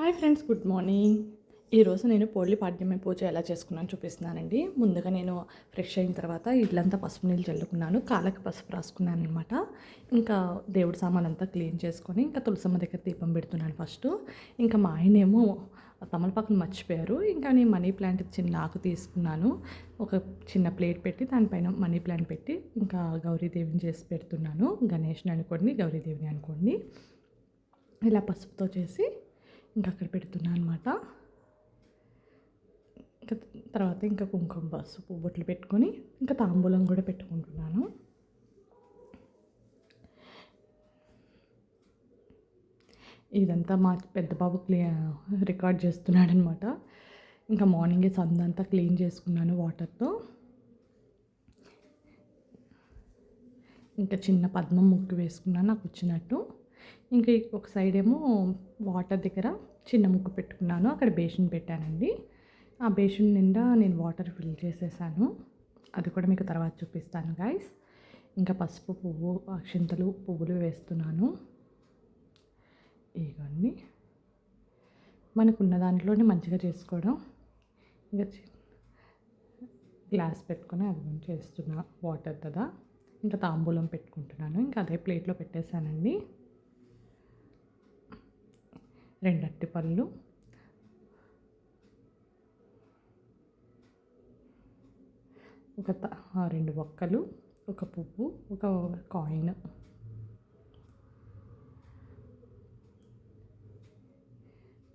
Hi friends good morning. ఈరోజు నేను పోలి పాడ్యమే పూజ ఎలా చేసుకున్నాను చూపిస్తున్నానండి. ముందుగా నేను ఫ్రెష్ అయిన తర్వాత ఇల్లంతా పసుపు నీళ్ళు చల్లుకున్నాను. కాళ్ళకి పసుపు రాసుకున్నాను అనమాట ఇంకా దేవుడి సామాన్ అంతా క్లీన్ చేసుకొని ఇంకా తులసమ్మ దగ్గర దీపం పెడుతున్నాను ఫస్ట్. ఇంకా మా ఆయనేమో తమలపాకును మర్చిపోయారు. ఇంకా నేను మనీ ప్లాంట్ చిన్న ఆకు తీసుకున్నాను. ఒక చిన్న ప్లేట్ పెట్టి దానిపైన మనీ ప్లాంట్ పెట్టి ఇంకా గౌరీదేవిని చేసి పెడుతున్నాను. గణేష్ని అనుకోండి గౌరీదేవిని అనుకోండి. ఇలా పసుపుతో చేసి ఇంకా అక్కడ పెడుతున్నాను అనమాట ఇంకా తర్వాత ఇంకా కుంకుమ పసుపు బొట్లు పెట్టుకొని ఇంకా తాంబూలం కూడా పెట్టుకుంటున్నాను. ఇదంతా మా పెద్ద బాబు క్లీ రికార్డ్ చేస్తున్నాడు అనమాట ఇంకా మార్నింగే సందంతా క్లీన్ చేసుకున్నాను వాటర్తో. ఇంకా చిన్న పద్మం ముగ్గు వేసుకున్నాను నాకు వచ్చినట్టు. ఇంకా ఒక సైడ్ ఏమో వాటర్ దగ్గర చిన్న ముగ్గు పెట్టుకున్నాను. అక్కడ బేసిన్ పెట్టానండి. ఆ బేసిన్ నిండా నేను వాటర్ ఫిల్ చేసేసాను. అది కూడా మీకు తర్వాత చూపిస్తాను గాయస్ ఇంకా పసుపు పువ్వు అక్షింతలు పువ్వులు వేస్తున్నాను. ఇవన్నీ మనకున్న దాంట్లోనే మంచిగా చేసుకోవడం. ఇంకా గ్లాస్ పెట్టుకొని అది చేస్తున్నా వాటర్ కదా. ఇంకా తాంబూలం పెట్టుకుంటున్నాను. ఇంకా అదే ప్లేట్లో పెట్టేశానండి. రెండు అట్టిపళ్ళు ఒక రెండు ఒక్కలు ఒక పువ్వు ఒక కాయిన్.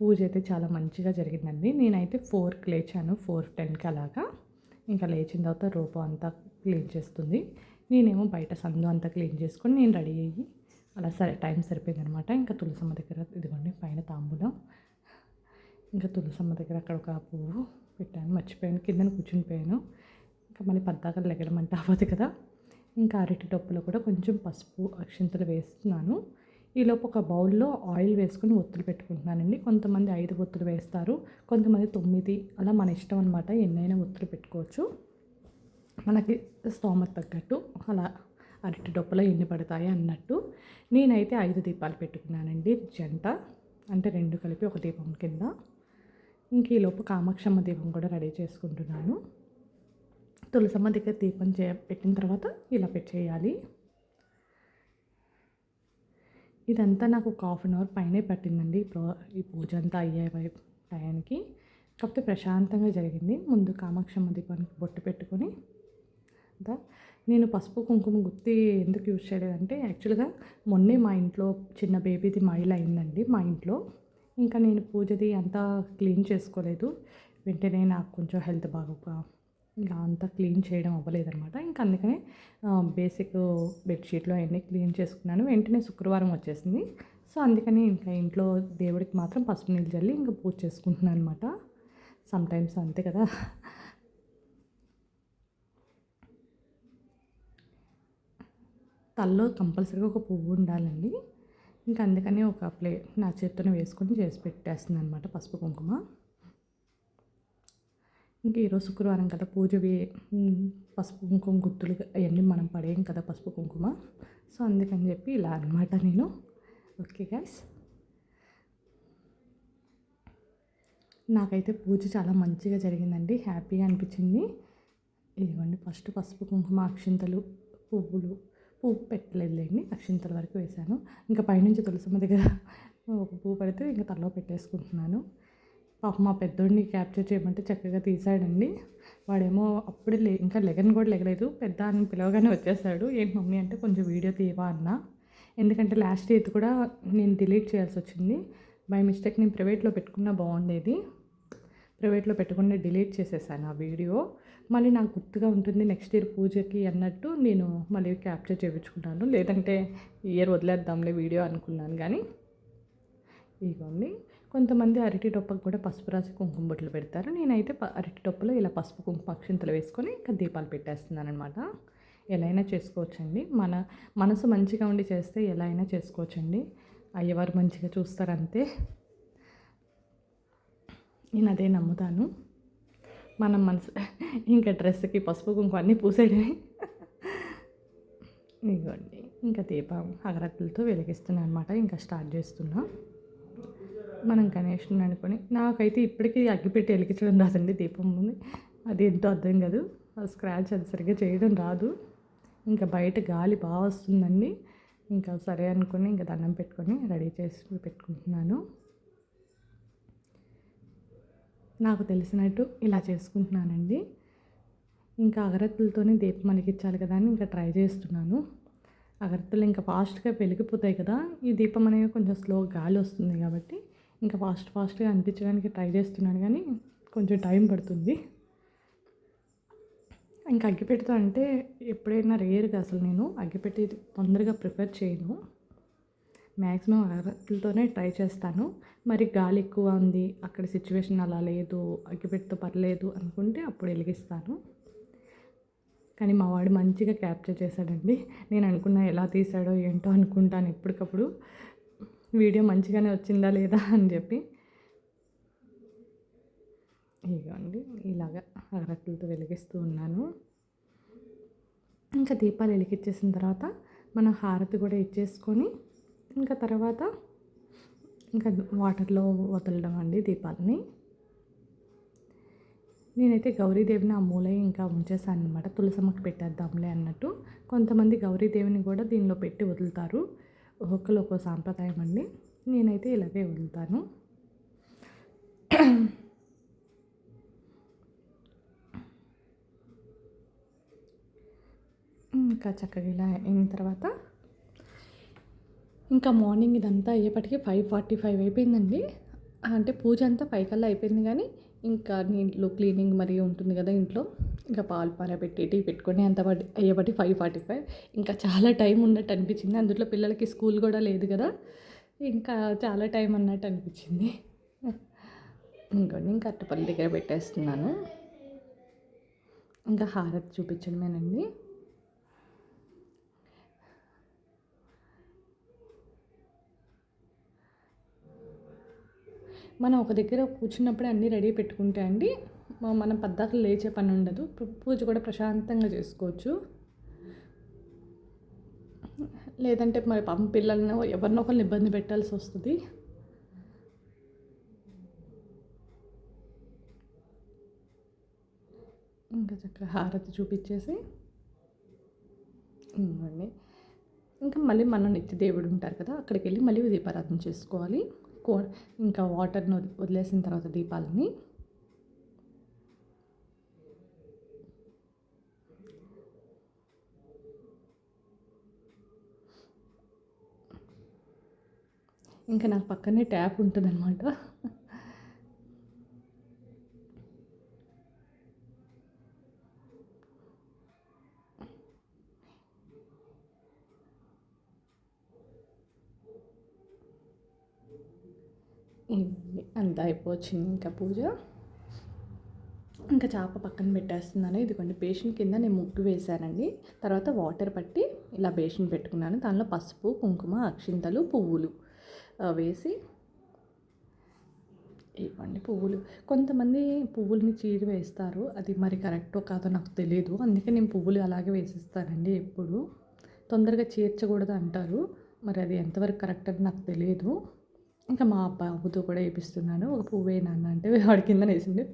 పూజ అయితే చాలా మంచిగా జరిగిందండి. నేనైతే ఫోర్కి లేచాను ఫోర్ టెన్కి అలాగా. ఇంకా లేచిన తర్వాత రూపం అంతా క్లీన్ చేస్తుంది. నేనేమో బయట సందు అంతా క్లీన్ చేసుకొని నేను రెడీ అయ్యి అలా సరే టైం సరిపోయింది అనమాట ఇంకా తులసమ్మ దగ్గర ఇదిగోండి పైన తాంబూలం. ఇంకా తులసమ్మ దగ్గర అక్కడ ఒక పువ్వు పెట్టాను మర్చిపోయాను కింద కూర్చునిపోయాను. ఇంకా మళ్ళీ పద్దాకలు లెగడం అంటే అవ్వదు కదా. ఇంకా అరటి డప్పులో కూడా కొంచెం పసుపు అక్షింతలు వేస్తున్నాను. ఈలోపు ఒక బౌల్లో ఆయిల్ వేసుకొని ఒత్తులు పెట్టుకుంటున్నానండి. కొంతమంది ఐదు ఒత్తులు వేస్తారు కొంతమంది తొమ్మిది అలా మన ఇష్టం అనమాట ఎన్నైనా ఒత్తులు పెట్టుకోవచ్చు. మనకి స్తోమత తగ్గట్టు అలా అరటి డొప్పలో ఎన్ని పడతాయి అన్నట్టు నేనైతే ఐదు దీపాలు పెట్టుకున్నానండి జంట. అంటే రెండు కలిపి ఒక దీపం కింద. ఇంక ఈలోపు కామాక్షమ్మ దీపం కూడా రెడీ చేసుకుంటున్నాను. తులసమ్మ దగ్గర దీపం చే పెట్టిన తర్వాత ఇలా పెట్టేయాలి. ఇదంతా నాకు ఒక హాఫ్ అన్ అవర్ పైనే పట్టిందండి ఈ పూజ అంతా అయ్యే టయానికి. కాకపోతే ప్రశాంతంగా జరిగింది. ముందు కామాక్షమ్మ దీపానికి బొట్టు పెట్టుకొని నేను పసుపు కుంకుమ గుత్తి ఎందుకు యూజ్ చేయలేదంటే యాక్చువల్గా మొన్నే మా ఇంట్లో చిన్న బేబీది మైల్ అయిందండి మా ఇంట్లో. ఇంకా నేను పూజది అంతా క్లీన్ చేసుకోలేదు. వెంటనే నాకు కొంచెం హెల్త్ బాగోక ఇంకా అంతా క్లీన్ చేయడం అవ్వలేదనమాట ఇంకా అందుకనే బేసిక్ బెడ్షీట్లు అవన్నీ క్లీన్ చేసుకున్నాను. వెంటనే శుక్రవారం వచ్చేసింది. సో అందుకని ఇంకా ఇంట్లో దేవుడికి మాత్రం పసుపు నీళ్ళు చల్లి ఇంకా పూజ చేసుకుంటున్నాను అనమాట సమ్టైమ్స్ అంతే కదా. తల్లో కంపల్సరీగా ఒక పువ్వు ఉండాలండి. ఇంకా అందుకని ఒక ప్లే నా చేత్తోనే వేసుకొని చేసి పెట్టేస్తుంది అనమాట పసుపు కుంకుమ. ఇంకా ఈరోజు శుక్రవారం కదా పూజవి పసుపు కుంకుమ గుర్తులు అవన్నీ మనం పడేయం కదా పసుపు కుంకుమ. సో అందుకని చెప్పి ఇలా అనమాట నేను. ఓకే గైస్ నాకైతే పూజ చాలా మంచిగా జరిగిందండి. హ్యాపీగా అనిపించింది. ఇదిగోండి ఫస్ట్ పసుపు కుంకుమ అక్షింతలు పువ్వులు పువ్వు పెట్టలేదులేండి అక్షింతల వరకు వేశాను ఇంకా పైనుంచి తులసమ్మ దగ్గర ఒక పువ్వు పడితే ఇంకా తలలో పెట్టేసుకుంటున్నాను. పాప మా పెద్దోడిని క్యాప్చర్ చేయమంటే చక్కగా తీసాడండి. వాడేమో అప్పుడే లే ఇంకా లెగన్ కూడా లెగలేదు. పెద్ద అని పిలవగానే వచ్చేసాడు. ఏంటి మమ్మీ అంటే కొంచెం వీడియో తీయవా? అన్న. ఎందుకంటే లాస్ట్ ఇయర్ కూడా నేను డిలీట్ చేయాల్సి వచ్చింది. బై మిస్టేక్ నేను ప్రైవేట్లో పెట్టుకున్నా బాగుండేది. ప్రైవేట్లో పెట్టకుండా డిలీట్ చేసేసాను ఆ వీడియో. మళ్ళీ నాకు గుర్తుగా ఉంటుంది నెక్స్ట్ ఇయర్ పూజకి అన్నట్టు నేను మళ్ళీ క్యాప్చర్ చేయించుకున్నాను. లేదంటే ఇయర్ వదిలేద్దాంలే వీడియో అనుకున్నాను కానీ. ఇదిగోండి కొంతమంది అరటి టొప్పకు కూడా పసుపు రాసి కుంకుమ బొట్లు పెడతారు. నేనైతే అరటి టొప్పలో ఇలా పసుపు కుంకుమ అక్షింతలు వేసుకొని ఇంకా దీపాలు పెట్టేస్తున్నాను అనమాట ఎలా అయినా చేసుకోవచ్చండి. మన మనసు మంచిగా ఉండి చేస్తే ఎలా అయినా చేసుకోవచ్చండి. అయ్యవారు మంచిగా చూస్తారంతే. నేను అదే నమ్ముతాను. మనం మనసు ఇంకా డ్రెస్కి పసుపు కుంకుమ అన్నీ పూసేయడమే ఇదిగోండి ఇంకా దీపం అగరత్తులతో వెలిగిస్తున్నాను అనమాట ఇంకా స్టార్ట్ చేస్తున్నా. మనం గణేష్ని అనుకొని నాకైతే ఇప్పటికీ అగ్గిపెట్టి వెలిగించడం రాదండి దీపం ముందు. అది ఎంతో అర్థం కాదు. స్క్రాచ్ అది సరిగ్గా చేయడం రాదు. ఇంకా బయట గాలి బాగా వస్తుందండి. ఇంకా సరే అనుకుని ఇంకా దండం పెట్టుకొని రెడీ చేసి పెట్టుకుంటున్నాను. నాకు తెలిసినట్టు ఇలా చేసుకుంటున్నానండి. ఇంకా అగరత్తులతోనే దీపం అలిగించాలి కదా అని ఇంకా ట్రై చేస్తున్నాను. అగరత్తులు ఇంకా ఫాస్ట్గా వెలిగిపోతాయి కదా ఈ దీపం అనేది కొంచెం స్లో గాలి వస్తుంది కాబట్టి ఇంకా ఫాస్ట్ ఫాస్ట్గా అనిపించడానికి ట్రై చేస్తున్నాను కానీ కొంచెం టైం పడుతుంది. ఇంకా అగ్గిపెట్టెతో అంటే ఎప్పుడైనా రేరుగా అసలు నేను అగ్గిపెట్టి తొందరగా ప్రిఫర్ చేయను. మ్యాక్సిమం అగరత్తులతోనే ట్రై చేస్తాను. మరి గాలి ఎక్కువ ఉంది అక్కడ సిచ్యువేషన్ అలా లేదు అగ్గిపెట్టితో పర్లేదు అనుకుంటే అప్పుడు వెలిగిస్తాను. కానీ మా వాడు మంచిగా క్యాప్చర్ చేశాడండి. నేను అనుకున్నా ఎలా తీసాడో ఏంటో అనుకుంటాను ఎప్పటికప్పుడు. వీడియో మంచిగానే వచ్చిందా లేదా అని చెప్పి. ఇదిగోండి ఇలాగా అగరత్తులతో వెలిగిస్తూ ఉన్నాను. ఇంకా దీపాలు వెలిగించేసిన తర్వాత మనం హారతి కూడా ఇచ్చేసుకొని ఇంకా తర్వాత ఇంకా వాటర్లో వదలడం అండి దీపాలని. నేనైతే గౌరీదేవిని ఆ మూల ఇంకా ఉంచేసాను అనమాట తులసమ్మకి పెట్టేద్దాంలే అన్నట్టు. కొంతమంది గౌరీదేవిని కూడా దీనిలో పెట్టి వదులుతారు. ఒక్కొక్కరు ఒక్కో సాంప్రదాయం అండి. నేనైతే ఇలాగే వదులుతాను. ఇంకా చక్కగా ఇలా అయిన తర్వాత ఇంకా మార్నింగ్ ఇదంతా అయ్యేపటికి ఫైవ్ ఫార్టీ ఫైవ్ అయిపోయిందండి. అంటే పూజ అంతా ఫైవ్ కల్లా అయిపోయింది కానీ ఇంకా ఇంట్లో క్లీనింగ్ మరి ఉంటుంది కదా ఇంట్లో. ఇంకా పాలు పారబెట్టి టీ పెట్టుకొని అంత అయ్యేపటి ఫైవ్ ఫార్టీ ఫైవ్. ఇంకా చాలా టైం ఉన్నట్టు అనిపించింది. అందులో పిల్లలకి స్కూల్ కూడా లేదు కదా. ఇంకా చాలా టైం అన్నట్టు అనిపించింది. ఇంకోండి ఇంకా అట్టపల్లి దగ్గర పెట్టేస్తున్నాను. ఇంకా హారతి చూపించడమేనండి. మనం ఒక దగ్గర కూర్చున్నప్పుడే అన్నీ రెడీ పెట్టుకుంటే అండి మనం పద్దాకలు లేచే పని ఉండదు. పూజ కూడా ప్రశాంతంగా చేసుకోవచ్చు. లేదంటే మరి పాపం పిల్లలను ఎవరినో ఒకరిని ఇబ్బంది పెట్టాల్సి వస్తుంది. ఇంకా చక్కగా హారతి చూపించేసి ఇంకోండి ఇంకా మళ్ళీ మన నిత్య దేవుడు ఉంటారు కదా అక్కడికి వెళ్ళి మళ్ళీ దీపారాధన చేసుకోవాలి. కో ఇంకా వాటర్ని వదిలేసిన తర్వాత దీపాలని. ఇంకా నాకు పక్కనే ట్యాప్ ఉంటుందన్నమాట అనమాట అంతా అయిపోవచ్చింది ఇంకా పూజ. ఇంకా చేప పక్కన పెట్టేస్తున్నాను. ఇదిగోండి బేషన్ కింద నేను ముగ్గు వేశానండి. తర్వాత వాటర్ పట్టి ఇలా బేషన్ పెట్టుకున్నాను. దానిలో పసుపు కుంకుమ అక్షింతలు పువ్వులు వేసి ఇవ్వండి పువ్వులు. కొంతమంది పువ్వుల్ని చీరి వేస్తారు. అది మరి కరెక్టో కాదో నాకు తెలియదు అందుకే నేను పువ్వులు అలాగే వేసిస్తానండి ఎప్పుడు. తొందరగా చేర్చకూడదు అంటారు. మరి అది ఎంతవరకు కరెక్ట్ అని నాకు తెలియదు ఇంకా మా బాబుతో కూడా వేపిస్తున్నాను. ఒక పువ్వు నాన్న అంటే వాడి కింద వేసిండు.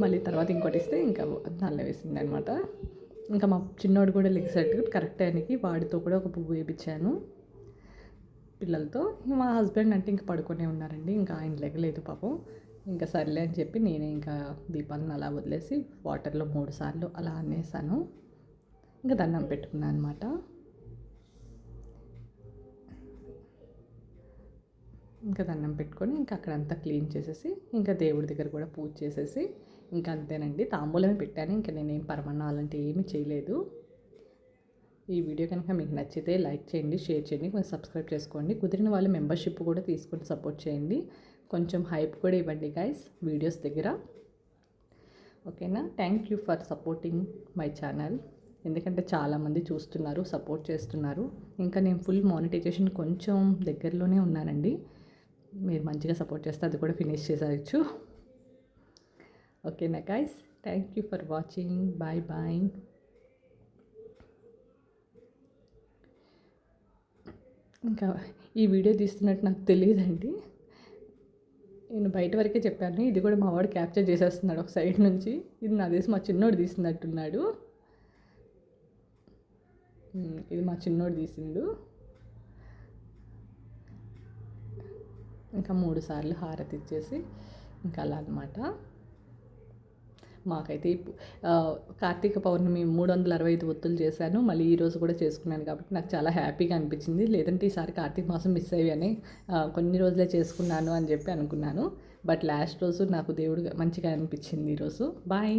మళ్ళీ తర్వాత ఇంకోటి ఇస్తే ఇంకా నల్ల వేసింది అనమాట ఇంకా మా చిన్నోడు కూడా లెగ్సెట్ కరెక్ట్ టైంకి వాడితో కూడా ఒక పువ్వు వేయించాను పిల్లలతో. మా హస్బెండ్ అంటే ఇంకా పడుకునే ఉన్నారండి. ఇంకా ఆయన లెగలేదు పాపం. ఇంకా సర్లే అని చెప్పి నేనే ఇంకా దీపాలను అలా వదిలేసి వాటర్లో మూడు సార్లు అలా అనేసాను. ఇంకా దండం పెట్టుకున్నాను అనమాట ఇంకా దండం పెట్టుకొని ఇంకా అక్కడంతా క్లీన్ చేసేసి ఇంకా దేవుడి దగ్గర కూడా పూజ చేసేసి ఇంకా అంతేనండి. తాంబూలమే పెట్టాను. ఇంకా నేనేం పరమన్నా అలాంటి ఏమీ చేయలేదు. ఈ వీడియో కనుక మీకు నచ్చితే లైక్ చేయండి షేర్ చేయండి కొంచెం సబ్స్క్రైబ్ చేసుకోండి. కుదిరిన వాళ్ళు మెంబర్షిప్ కూడా తీసుకొని సపోర్ట్ చేయండి. కొంచెం హైప్ కూడా ఇవ్వండి గైస్ వీడియోస్ దగ్గర. ఓకేనా? Thank you for supporting my channel. ఎందుకంటే చాలామంది చూస్తున్నారు సపోర్ట్ చేస్తున్నారు. ఇంకా నేను ఫుల్ మానిటైజేషన్ కొంచెం దగ్గరలోనే ఉన్నానండి. మీరు మంచిగా సపోర్ట్ చేస్తే అది కూడా ఫినిష్ చేసేయచ్చు. ఓకేనా guys thank you for watching bye bye ఇంకా ఈ వీడియో తీస్తున్నట్టు నాకు తెలియదండి. నేను బయట వరకే చెప్పాను. ఇది కూడా మా వాడు క్యాప్చర్ చేసేస్తున్నాడు ఒక సైడ్ నుంచి. ఇది నా దేశం మా చిన్నోడు తీసినట్టున్నాడు ఇది మా చిన్నోడు తీసిండు. ఇంకా మూడు సార్లు హారతి ఇచ్చేసి ఇంకా అలా అనమాట మాకైతే కార్తీక పౌర్ణమి మూడు వందల అరవై ఐదు ఒత్తులు చేశాను. మళ్ళీ ఈరోజు కూడా చేసుకున్నాను కాబట్టి నాకు చాలా హ్యాపీగా అనిపించింది. లేదంటే ఈసారి కార్తీక మాసం మిస్ అని కొన్ని రోజులే చేసుకున్నాను అని చెప్పి అనుకున్నాను. బట్ లాస్ట్ రోజు నాకు దేవుడు మంచిగా అనిపించింది ఈరోజు బాయ్!